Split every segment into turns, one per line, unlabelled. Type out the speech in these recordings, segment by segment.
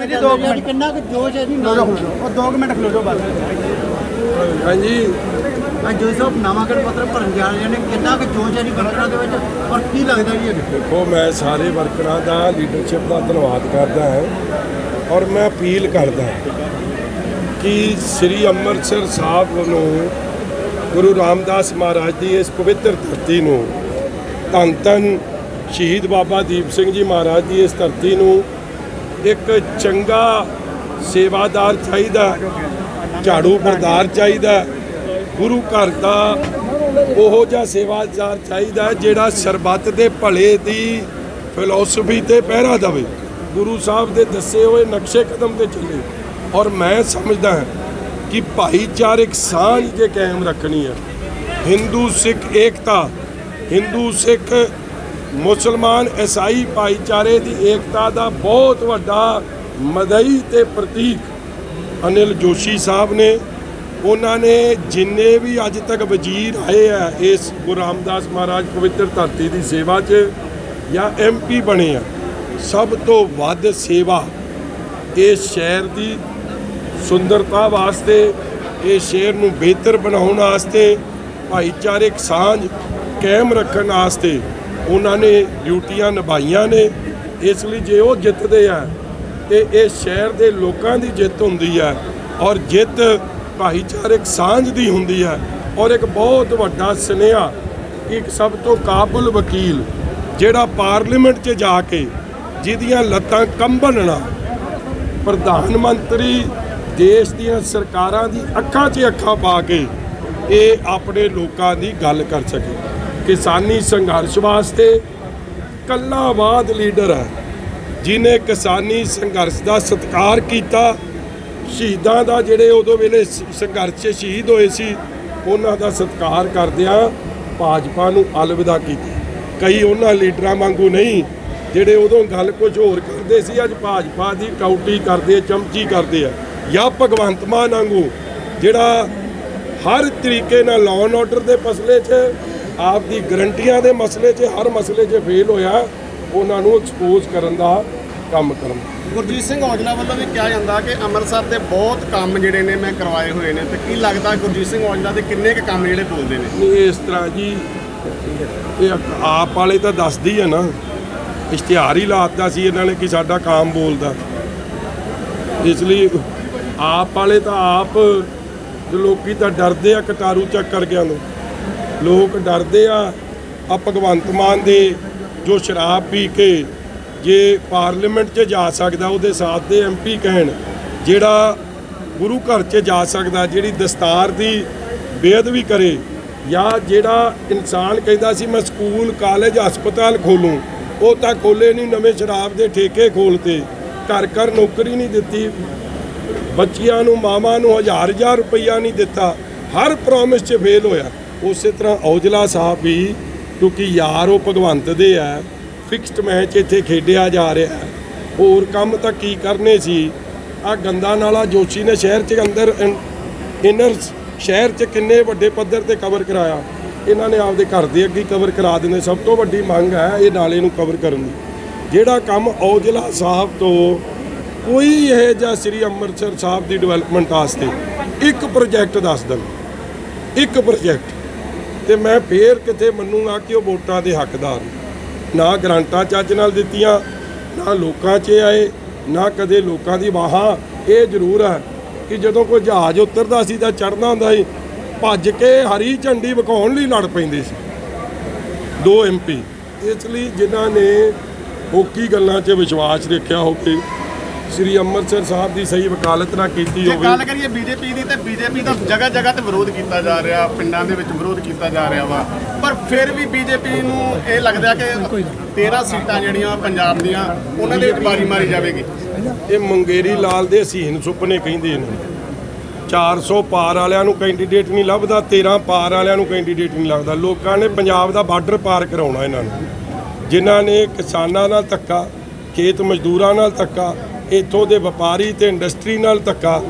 ਜੀ 2 ਮਿੰਟ। ਕਿੰਨਾ ਕੁ ਜੋਸ਼ ਹੈ ਜੀ?
ਖਲੋ ਜਾਓ, ਖਲੋ ਜਾਓ। ਉਹ 2 ਮਿੰਟ ਖਲੋ ਜਾਓ ਬਸ।
ਹਾਂਜੀ।
ਅੱਜ ਜੋ ਸਾਹਿਬ ਨਾਮਾਂਕਨ ਪੱਤਰ ਭਰਨ ਜਾ ਰਹੇ ਨੇ। ਕਿੰਨਾ ਕੁ ਜੋਸ਼ ਹੈ ਜੀ ਵਰਕਰਾਂ ਦੇ ਵਿੱਚ? ਔਰ ਕੀ ਲੱਗਦਾ ਜੀ ਇਹ
ਦੇਖੋ ਮੈਂ ਸਾਰੇ ਵਰਕਰਾਂ ਦਾ ਲੀਡਰਸ਼ਿਪ ਦਾ ਧੰਨਵਾਦ ਕਰਦਾ ਹਾਂ ਔਰ ਮੈਂ ਅਪੀਲ ਕਰਦਾ ਕਿ ਸ੍ਰੀ ਅੰਮ੍ਰਿਤਸਰ ਸਾਹਿਬ ਨੂੰ ਗੁਰੂ ਰਾਮਦਾਸ ਮਹਾਰਾਜ ਦੀ ਇਸ ਪਵਿੱਤਰ ਧਰਤੀ ਨੂੰ ਧੰਨ ਧੰਨ ਸ਼ਹੀਦ ਬਾਬਾ ਦੀਪ ਸਿੰਘ ਜੀ ਮਹਾਰਾਜ ਦੀ ਇਸ ਧਰਤੀ ਨੂੰ ਇੱਕ ਚੰਗਾ ਸੇਵਾਦਾਰ ਚਾਹੀਦਾ, ਝਾੜੂ ਬਰਦਾਰ ਚਾਹੀਦਾ, ਗੁਰੂ ਘਰ ਦਾ ਉਹੋ ਜਿਹਾ ਸੇਵਾਦਾਰ ਚਾਹੀਦਾ ਜਿਹੜਾ ਸਰਬੱਤ ਦੇ ਭਲੇ ਦੀ ਫਿਲਾਸਫੀ ਤੇ ਪਹਿਰਾ ਦੇਵੇ। ਗੁਰੂ ਸਾਹਿਬ ਦੇ ਦੱਸੇ ਹੋਏ ਨਕਸ਼ੇ ਕਦਮ ਤੇ ਚੱਲੇ। ਔਰ ਮੈਂ ਸਮਝਦਾ ਹਾਂ ਕਿ ਭਾਈਚਾਰਕ ਸਾਂਝ ਜੇ ਕਾਇਮ ਰੱਖਣੀ ਹੈ, ਹਿੰਦੂ ਸਿੱਖ ਏਕਤਾ, ਹਿੰਦੂ ਸਿੱਖ ਮੁਸਲਮਾਨ ਈਸਾਈ ਭਾਈਚਾਰੇ ਦੀ ਏਕਤਾ ਦਾ ਬਹੁਤ ਵੱਡਾ ਮਦਈ ਤੇ ਪ੍ਰਤੀਕ ਅਨਿਲ ਜੋਸ਼ੀ ਸਾਹਿਬ ਨੇ। ਉਹਨਾਂ ਨੇ ਜਿੰਨੇ ਵੀ ਅੱਜ ਤੱਕ ਵਜ਼ੀਰ ਆਏ ਆ, ਇਸ ਗੁਰੂ ਰਾਮਦਾਸ ਮਹਾਰਾਜ ਪਵਿੱਤਰ ਧਰਤੀ ਦੀ ਸੇਵਾ 'ਚ ਜਾਂ ਐਮਪੀ ਬਣੇ ਆ, ਸਭ ਤੋਂ ਵੱਧ ਸੇਵਾ ਇਸ ਸ਼ਹਿਰ ਦੀ ਸੁੰਦਰਤਾ ਵਾਸਤੇ ਇਸ ਸ਼ਹਿਰ ਨੂੰ ਬਿਹਤਰ ਬਣਾਉਣ ਵਾਸਤੇ, ਭਾਈਚਾਰਕ ਸਾਂਝ ਕਾਇਮ ਰੱਖਣ ਵਾਸਤੇ ਉਹਨਾਂ ਨੇ ਡਿਊਟੀਆਂ ਨਿਭਾਈਆਂ ਨੇ, ਇਸ ਲਈ ਜੇ ਉਹ ਜਿੱਤਦੇ ਆ, ਤੇ ਇਹ ਸ਼ਹਿਰ ਦੇ ਲੋਕਾਂ ਦੀ ਜਿੱਤ ਹੁੰਦੀ ਹੈ ਔਰ ਜਿੱਤ ਭਾਈਚਾਰਕ ਸਾਂਝ ਦੀ ਹੁੰਦੀ ਹੈ ਔਰ ਇੱਕ ਬਹੁਤ ਵੱਡਾ ਸੁਨੇਹਾ, ਇੱਕ ਸਭ ਤੋਂ ਕਾਬਲ ਵਕੀਲ ਜਿਹੜਾ ਪਾਰਲੀਮੈਂਟ 'ਚ ਜਾ ਕੇ ਜਿਹਦੀਆਂ ਲੱਤਾਂ ਕੰਬਣ ਨਾ ਪ੍ਰਧਾਨ ਮੰਤਰੀ ਦੇਸ਼ ਦੀਆਂ ਸਰਕਾਰਾਂ ਦੀ ਅੱਖਾਂ 'ਚ ਅੱਖਾਂ ਪਾ ਕੇ ਇਹ ਆਪਣੇ ਲੋਕਾਂ ਦੀ ਗੱਲ ਕਰ ਸਕੇ। ਕਿਸਾਨੀ ਸੰਘਰਸ਼ ਵਾਸਤੇ ਕੱਲਾਵਾਦ ਲੀਡਰ ਹੈ। ਜਿਨੇ ਕਿਸਾਨੀ ਸੰਘਰਸ਼ ਦਾ ਸਤਿਕਾਰ ਕੀਤਾ, ਸ਼ਹੀਦਾਂ ਦਾ ਜਿਹੜੇ ਉਦੋਂ ਵੇਲੇ ਸੰਘਰਸ਼ 'ਚ ਸ਼ਹੀਦ ਹੋਏ ਸੀ, ਉਹਨਾਂ ਦਾ ਸਤਿਕਾਰ ਕਰਦਿਆਂ ਭਾਜਪਾ ਨੂੰ ਅਲਵਿਦਾ ਕੀਤੀ। ਕਈ ਉਹਨਾਂ ਲੀਡਰਾਂ ਵਾਂਗੂ ਨਹੀਂ, ਜਿਹੜੇ ਉਦੋਂ ਗੱਲ ਕੁਝ ਹੋਰ ਕਰਦੇ ਸੀ, ਅੱਜ ਭਾਜਪਾ ਦੀ ਟਾਊਟੀ ਕਰਦੇ, ਚਮਚੀ ਕਰਦੇ ਆ। ਜਾਂ ਭਗਵੰਤ ਮਾਨ ਵਾਂਗੂ, ਜਿਹੜਾ ਹਰ ਤਰੀਕੇ ਨਾਲ ਲਾਅ ਐਂਡ ਆਰਡਰ ਦੇ ਮਸਲੇ 'ਚ ਆਪ ਦੀ ਗਰੰਟੀਆਂ ਦੇ ਮਸਲੇ 'ਚ ਹਰ ਮਸਲੇ 'ਚ ਫੇਲ ਹੋਇਆ ਉਹਨਾਂ ਨੂੰ ਐਕਸਪੋਜ਼ ਕਰਨ ਦਾ ਕੰਮ ਕਰਨ
ਗੁਰਜੀਤ ਸਿੰਘ ਔਜਲਾ ਵੱਲੋਂ ਵੀ ਕਿਹਾ ਜਾਂਦਾ ਕਿ ਅੰਮ੍ਰਿਤਸਰ ਦੇ ਬਹੁਤ ਕੰਮ ਜਿਹੜੇ ਨੇ ਮੈਂ ਕਰਵਾਏ ਹੋਏ ਨੇ। ਤੇ ਕੀ ਲੱਗਦਾ ਗੁਰਜੀਤ ਸਿੰਘ ਔਜਲਾ ਦੇ ਕਿੰਨੇ ਕੁ ਕੰਮ ਜਿਹੜੇ ਬੋਲਦੇ ਨੇ?
ਇਸ ਤਰ੍ਹਾਂ ਜੀ ਇਹ ਆਪ ਵਾਲੇ ਤਾਂ ਦੱਸਦੀ ਹੈ ਨਾ ਇਸ਼ਤਿਹਾਰ ਹੀ ਲਾਤਾ ਸੀ ਇਹਨਾਂ ਨੇ ਕਿ ਸਾਡਾ ਕਾਮ ਬੋਲਦਾ। ਇਸ ਲਈ ਆਪ ਵਾਲੇ ਤਾਂ ਆਪ ਜੋ ਲੋਕੀ ਤਾਂ ਡਰਦੇ ਆ ਕਟਾਰੂ ਚੱਕ ਕਰ ਗਿਆ ਨੂੰ। ਲੋਕ ਡਰਦੇ ਆ। ਆ ਭਗਵੰਤ ਮਾਨ ਦੇ ਜੋ ਸ਼ਰਾਬ ਪੀ ਕੇ ਜੇ ਪਾਰਲੀਮੈਂਟ 'ਚ ਜਾ ਸਕਦਾ, ਉਹਦੇ ਸਾਥ ਦੇ ਐਮਪੀ ਕਹਿਣ, ਜਿਹੜਾ ਗੁਰੂ ਘਰ 'ਚ ਜਾ ਸਕਦਾ, ਜਿਹੜੀ ਦਸਤਾਰ ਦੀ ਬੇਅਦਬੀ ਕਰੇ, ਜਾਂ ਜਿਹੜਾ ਇਨਸਾਨ ਕਹਿੰਦਾ ਸੀ, ਮੈਂ ਸਕੂਲ, ਕਾਲਜ, ਹਸਪਤਾਲ ਖੋਲੂੰ। ਉਹ ਤਾਂ ਖੋਲੇ ਨਹੀਂ ਨਵੇਂ ਸ਼ਰਾਬ ਦੇ ਠੇਕੇ ਖੋਲਤੇ ਘਰ ਘਰ ਨੌਕਰੀ ਨਹੀਂ ਦਿੱਤੀ। ਬੱਚਿਆਂ ਨੂੰ, ਮਾਵਾਂ ਨੂੰ ਹਜ਼ਾਰ ਹਜ਼ਾਰ ਰੁਪਈਆ ਨਹੀਂ ਦਿੱਤਾ। ਹਰ ਪ੍ਰੋਮਿਸ 'ਚ ਫੇਲ ਹੋਇਆ। ਉਸੇ ਤਰ੍ਹਾਂ ਔਜਲਾ ਸਾਹਿਬ ਵੀ, ਕਿਉਂਕਿ ਯਾਰ ਉਹ ਭਗਵੰਤ ਦੇ ਆ ਫਿਕਸਡ ਮੈਚ ਇੱਥੇ ਖੇਡਿਆ ਜਾ ਰਿਹਾ। ਹੋਰ ਕੰਮ ਤਾਂ ਕੀ ਕਰਨੇ ਸੀ? ਆ ਗੰਦਾ ਨਾਲਾ ਜੋਸ਼ੀ ਨੇ ਸ਼ਹਿਰ 'ਚ ਅੰਦਰ ਇਨਰ ਸ਼ਹਿਰ 'ਚ ਕਿੰਨੇ ਵੱਡੇ ਪੱਧਰ ਤੇ ਕਵਰ ਕਰਾਇਆ। ਇਹਨਾਂ ਨੇ ਆਪਦੇ ਘਰ ਦੇ ਅੱਗੇ ਕਵਰ ਕਰਾ ਦਿੰਦੇ। ਸਭ ਤੋਂ ਵੱਡੀ ਮੰਗ ਹੈ ਇਹ ਨਾਲੇ ਨੂੰ ਕਵਰ ਕਰਨ ਦੀ। ਜਿਹੜਾ ਕੰਮ ਔਜਲਾ ਸਾਹਿਬ ਤੋਂ ਕੋਈ ਇਹ ਜਿਹਾ ਸ੍ਰੀ ਅੰਮ੍ਰਿਤਸਰ ਸਾਹਿਬ ਦੀ ਡਿਵੈਲਪਮੈਂਟ ਵਾਸਤੇ ਇੱਕ ਪ੍ਰੋਜੈਕਟ ਦੱਸ ਦੇਣ। ਇੱਕ ਪ੍ਰੋਜੈਕਟ ਤੇ ਮੈਂ ਫੇਰ ਕਿਤੇ ਮੰਨੂਗਾ ਕਿ ਉਹ ਵੋਟਾਂ ਦੇ ਹੱਕਦਾਰ ਨਾ। ਗਰੰਟਾਂ ਚੱਜ ਨਾਲ ਦਿੱਤੀਆਂ, ਨਾ ਲੋਕਾਂ 'ਚ ਆਏ, ਨਾ ਕਦੇ ਲੋਕਾਂ ਦੀ ਵਾਹਾਂ। ਇਹ ਜ਼ਰੂਰ ਹੈ ਕਿ ਜਦੋਂ ਕੋਈ ਜਹਾਜ਼ ਉਤਰਦਾ ਸੀ ਤਾਂ ਚੜਨਾ ਹੁੰਦਾ ਸੀ, ਭੱਜ ਕੇ ਹਰੀ ਝੰਡੀ ਵਿਖਾਉਣ ਲਈ ਲੜ ਪੈਂਦੇ ਸੀ। ਦੋ ਐਮਪੀ ਇਸ ਲਈ ਜਿਨ੍ਹਾਂ ਨੇ ਹੋਕੀ ਗੱਲਾਂ 'ਚ ਵਿਸ਼ਵਾਸ ਰੱਖਿਆ ਹੋਵੇ ਸ੍ਰੀ ਅੰਮ੍ਰਿਤਸਰ ਸਾਹਿਬ ਦੀ ਸਹੀ ਵਕਾਲਤ ਨਾ ਕੀਤੀ
ਜੇ
ਹੋਵੇ।
ਗੱਲ ਕਰੀਏ ਬੀਜੇਪੀ ਦੀ ਤੇ ਬੀਜੇਪੀ ਦਾ ਜਗ੍ਹਾ ਜਗ੍ਹਾ ਤੇ ਵਿਰੋਧ ਕੀਤਾ ਜਾ ਰਿਹਾ ਪਿੰਡਾਂ ਦੇ ਵਿੱਚ ਵਿਰੋਧ ਕੀਤਾ ਜਾ ਰਿਹਾ ਵਾ। ਪਰ ਫਿਰ ਵੀ ਬੀਜੇਪੀ ਨੂੰ ਇਹ ਲੱਗਦਾ ਕਿ 13 ਸੀਟਾਂ ਜਿਹੜੀਆਂ ਪੰਜਾਬ ਦੀਆਂ ਉਹਨਾਂ ਦੇ ਵਿੱਚ ਬਾਰੀ ਮਾਰੀ ਜਾਵੇਗੀ।
ਇਹ ਮੰਗੇਰੀ ਲਾਲ ਦੇ ਹਸੀਨ ਸੁਪਨੇ ਕਹਿੰਦੇ ਨੇ। 400 ਪਾਰ ਵਾਲਿਆਂ ਨੂੰ ਕੈਂਡੀਡੇਟ ਨਹੀਂ ਲੱਭਦਾ 13 ਪਾਰ ਵਾਲਿਆਂ ਨੂੰ ਕੈਂਡੀਡੇਟ ਨਹੀਂ ਲੱਭਦਾ। ਲੋਕਾਂ ਨੇ ਪੰਜਾਬ ਦਾ ਬਾਰਡਰ ਪਾਰ ਕਰਾਉਣਾ ਇਹਨਾਂ ਨੂੰ। ਜਿਨ੍ਹਾਂ ਨੇ ਕਿਸਾਨਾਂ ਨਾਲ ਧੱਕਾ ਖੇਤ ਮਜ਼ਦੂਰਾਂ ਨਾਲ ਧੱਕਾ ਇੱਥੋਂ ਦੇ ਵਪਾਰੀ ਤੇ ਇੰਡਸਟਰੀ ਨਾਲ ਧੱਕਾ,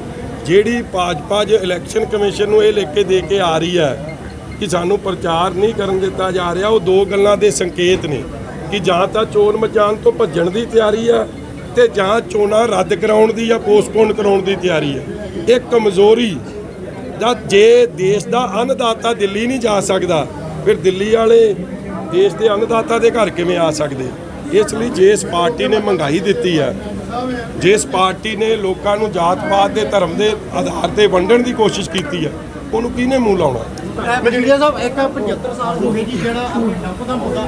ਜਿਹੜੀ ਭਾਜਪਾ ਜੇ ਇਲੈਕਸ਼ਨ ਕਮਿਸ਼ਨ ਨੂੰ ਇਹ ਲਿਖ ਕੇ ਦੇ ਕੇ ਆ ਰਹੀ ਹੈ ਕਿ ਸਾਨੂੰ ਪ੍ਰਚਾਰ ਨਹੀਂ ਕਰਨ ਦਿੱਤਾ ਜਾ ਰਿਹਾ, ਉਹ ਦੋ ਗੱਲਾਂ ਦੇ ਸੰਕੇਤ ਨੇ ਕਿ ਜਾਂ ਤਾਂ ਚੋਣ ਮਚਾਣ ਤੋਂ ਭੱਜਣ ਦੀ ਤਿਆਰੀ ਹੈ ਇੱਥੇ ਜਾਂ ਚੋਣਾਂ ਰੱਦ ਕਰਾਉਣ ਦੀ ਜਾਂ ਪੋਸਟਪੋਨ ਕਰਾਉਣ ਦੀ ਤਿਆਰੀ ਹੈ। ਇਹ ਕਮਜ਼ੋਰੀ ਦਾ ਜੇ ਦੇਸ਼ ਦਾ ਅੰਨਦਾਤਾ ਦਿੱਲੀ ਨਹੀਂ ਜਾ ਸਕਦਾ, ਫਿਰ ਦਿੱਲੀ ਵਾਲੇ ਦੇਸ਼ ਦੇ ਅੰਨਦਾਤਾ ਦੇ ਘਰ ਕਿਵੇਂ ਆ ਸਕਦੇ? ਇਸ ਲਈ ਜਿਸ ਪਾਰਟੀ ਨੇ ਮਹਿੰਗਾਈ ਦਿੱਤੀ ਹੈ ਜਿਸ ਪਾਰਟੀ ਨੇ ਲੋਕਾਂ ਨੂੰ ਜਾਤ ਪਾਤ ਦੇ ਧਰਮ ਦੇ ਆਧਾਰ ਤੇ ਵੰਡਣ ਦੀ ਕੋਸ਼ਿਸ਼ ਕੀਤੀ ਹੈ, ਉਹਨੂੰ ਕਿਹਨੇ ਮੂੰਹ ਲਾਉਣਾ?
ਮਜੀਠੀਆ ਸਾਹਿਬ ਇੱਕ 75 ਸਾਲ ਹੋ ਗਏ ਜੀ ਜਿਹੜਾ ਨੱਪ ਦਾ ਮੁੱਦਾ